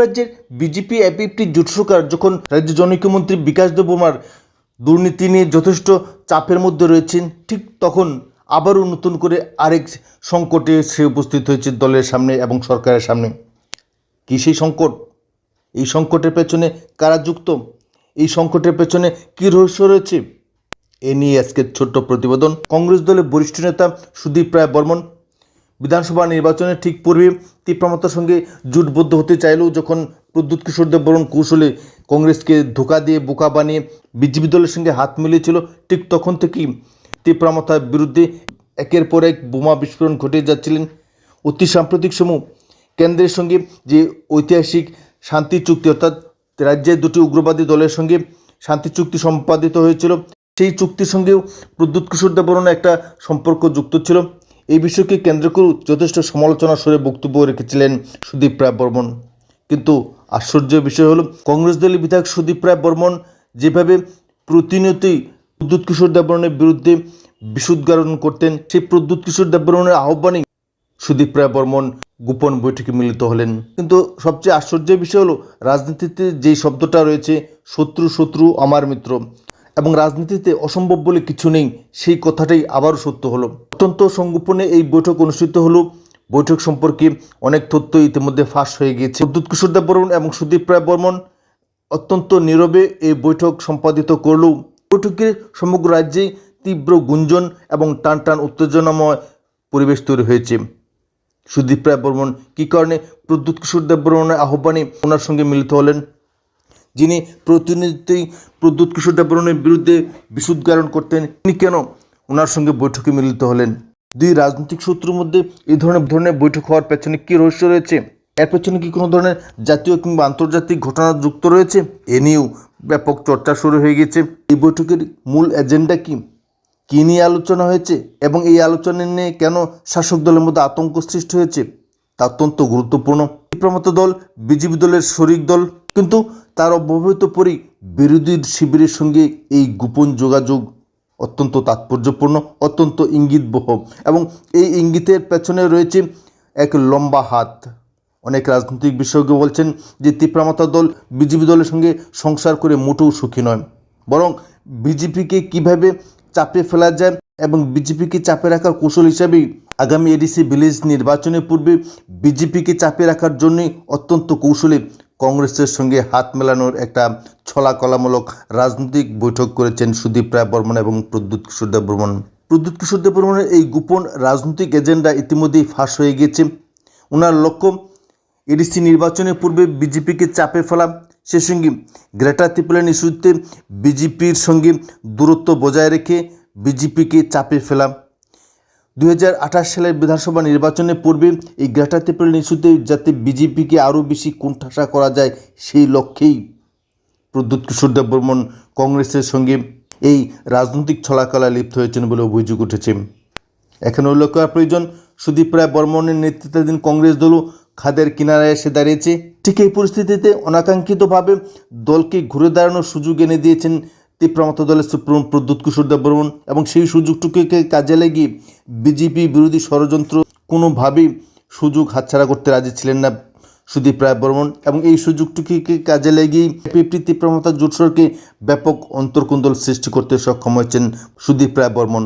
রাজ্যের বিজেপি এপিএফটি জোট সরকার যখন রাজ্যের জনৈক মন্ত্রী বিকাশ দেব বর্মার দুর্নীতি নিয়ে যথেষ্ট চাপের মধ্যে রয়েছেন, ঠিক তখন আবারও নতুন করে আরেক সংকটে সে উপস্থিত হয়েছে দলের সামনে এবং সরকারের সামনে। কী সেই সংকট? এই সংকটের পেছনে কারা যুক্ত? এই সংকটের পেছনে কী রহস্য রয়েছে? এ নিয়ে আজকের ছোট্ট প্রতিবেদন। কংগ্রেস দলের বরিষ্ঠ নেতা সুদীপ রায় বর্মন বিধানসভা নির্বাচনের ঠিক পূর্বে তীব্রমতার সঙ্গে জোটবদ্ধ হতে চাইলেও যখন প্রদ্যুৎ কিশোর দেববর্মন কৌশলে কংগ্রেসকে ধোকা দিয়ে বোকা বানিয়ে বিজেপি দলের সঙ্গে হাত মিলিয়েছিল, ঠিক তখন থেকেই তীব্রমতার বিরুদ্ধে একের পর এক বোমা বিস্ফোরণ ঘটে যাচ্ছিলেন। অতি সাম্প্রতিক সময় কেন্দ্রের সঙ্গে যে ঐতিহাসিক শান্তি চুক্তি অর্থাৎ রাজ্যের দুটি উগ্রবাদী দলের সঙ্গে শান্তি চুক্তি সম্পাদিত হয়েছিল, সেই চুক্তির সঙ্গেও প্রদ্যুৎ কিশোর দেববর্মনের একটা সম্পর্ক যুক্ত ছিল। এই বিষয়কে কেন্দ্র করে যথেষ্ট সমালোচনা সরে বক্তব্য রেখেছিলেন সুদীপ রায় বর্মন। কিন্তু আশ্চর্যের বিষয় হলো, কংগ্রেস দলের বিধায়ক সুদীপ রায় বর্মন যেভাবে প্রতিনিয়তই প্রদ্যুৎ কিশোর দেববর্মনের বিরুদ্ধে বিশুদ্ধারণ করতেন, সেই প্রদ্যুৎ কিশোর দেববর্মনের আহ্বানে সুদীপ রায় বর্মন গোপন বৈঠকে মিলিত হলেন। কিন্তু সবচেয়ে আশ্চর্যের বিষয় হলো, রাজনীতিতে যেই শব্দটা রয়েছে, শত্রু শত্রু, আমার মিত্র এবং রাজনীতিতে অসম্ভব বলে কিছু নেই, সেই কথাটাই আবারও সত্য হলো। অত্যন্ত সংগোপনে এই বৈঠক অনুষ্ঠিত হলো। বৈঠক সম্পর্কে অনেক তথ্য ইতিমধ্যে ফাঁস হয়ে গিয়েছে। বিদ্যুৎ কিশোর দেব বর্মন এবং সুদীপ রায় বর্মন অত্যন্ত নীরবে এই বৈঠক সম্পাদিত করলেও বৈঠকে সমগ্র রাজ্যেই তীব্র গুঞ্জন এবং টান টান উত্তেজনাময় পরিবেশ তৈরি হয়েছে। সুদীপ রায় বর্মন কী কারণে প্রদ্যুৎ কিশোর দেব বর্মনের আহ্বানে ওনার সঙ্গে মিলিত হলেন? যিনি প্রতিনিধিত্বই প্রদ্যুৎ কিশোর দেব বর্মনের বিরুদ্ধে বিশুদ্ধারণ করতেন, তিনি কেন ওনার সঙ্গে বৈঠকে মিলিত হলেন? দুই রাজনৈতিক শত্রুর মধ্যে এই ধরনের ধরনের বৈঠক হওয়ার পেছনে কী রহস্য রয়েছে? এর পেছনে কি কোনো ধরনের জাতীয় কিংবা আন্তর্জাতিক ঘটনা যুক্ত রয়েছে? এ নিয়েও ব্যাপক চর্চা শুরু হয়ে গেছে। এই বৈঠকের মূল এজেন্ডা কি? কী নিয়ে আলোচনা হয়েছে? এবং এই আলোচনা নিয়ে কেন শাসক দলের মধ্যে আতঙ্ক সৃষ্টি হয়েছে? তা অত্যন্ত গুরুত্বপূর্ণ। প্রমত দল, বিজেপি দলের শরিক দল কিন্তু তার অব্যবহিত পরেই বিরোধী শিবিরের সঙ্গে এই গোপন যোগাযোগ অত্যন্ত তাৎপর্যপূর্ণ, অত্যন্ত ইঙ্গিতবহ এবং এই ইঙ্গিতের পেছনে রয়েছে এক লম্বা হাত। অনেক রাজনৈতিক বিশেষজ্ঞ বলছেন যে তীব্রামাতা দল বিজেপি দলের সঙ্গে সংসার করে মোটেও সুখী নয়। বরং বিজেপিকে কীভাবে চাপে ফেলা যায় এবং বিজেপিকে চাপে রাখার কৌশল হিসাবেই আগামী এডিসি ভিলেজ নির্বাচনের পূর্বে বিজেপিকে চাপে রাখার জন্যই অত্যন্ত কৌশলে কংগ্রেসের সঙ্গে হাত মেলানোর একটা ছলাকলামূলক রাজনৈতিক বৈঠক করেছেন সুদীপ রায় বর্মন এবং প্রদ্যুৎ কিশোর দেব বর্মন। প্রদ্যুৎ কিশোর দেব বর্মনের এই গোপন রাজনৈতিক এজেন্ডা ইতিমধ্যেই ফাঁস হয়ে গেছে ওনার লক্ষ্য, এডিসি নির্বাচনের পূর্বে বিজেপিকে চাপে ফেলা, সে সঙ্গে গ্রেটার ত্রিপুরান ইস্যুতে বিজেপির সঙ্গে দূরত্ব বজায় রেখে বিজেপিকে চাপে ফেলা। দুই হাজার আঠাশ সালের বিধানসভা নির্বাচনের পূর্বে এই গ্রেটার ত্রিপুরান ইস্যুতে যাতে বিজেপিকে আরও বেশি কোণঠাসা করা যায় সেই লক্ষ্যেই প্রদ্যুৎ কিশোর দেব বর্মন কংগ্রেসের সঙ্গে এই রাজনৈতিক ছলাকলায় লিপ্ত হয়েছেন বলে অভিযোগ উঠেছে। এখানে উল্লেখ করা প্রয়োজন, সুদীপ রায় বর্মনের নেতৃত্বাধীন কংগ্রেস দলও খাদের কিনারায় এসে দাঁড়িয়েছে। ঠিক এই পরিস্থিতিতে অনাকাঙ্ক্ষিতভাবে দলকে ঘুরে দাঁড়ানোর সুযোগ এনে দিয়েছেন তীব্রমত দলের সুপ্রিম প্রদ্যুৎ কিশোর দেব বর্মন এবং সেই সুযোগটুকুকে কাজে লাগিয়ে বিজেপি বিরোধী ষড়যন্ত্র কোনোভাবেই সুযোগ হাতছাড়া করতে রাজি ছিলেন না সুদীপ রায় বর্মন এবং এই সুযোগটুকুকে কাজে লাগিয়েই পিপটি তীব্রমতা জোটসরকে ব্যাপক অন্তর্কুন্দল সৃষ্টি করতে সক্ষম হয়েছেন সুদীপ রায় বর্মন।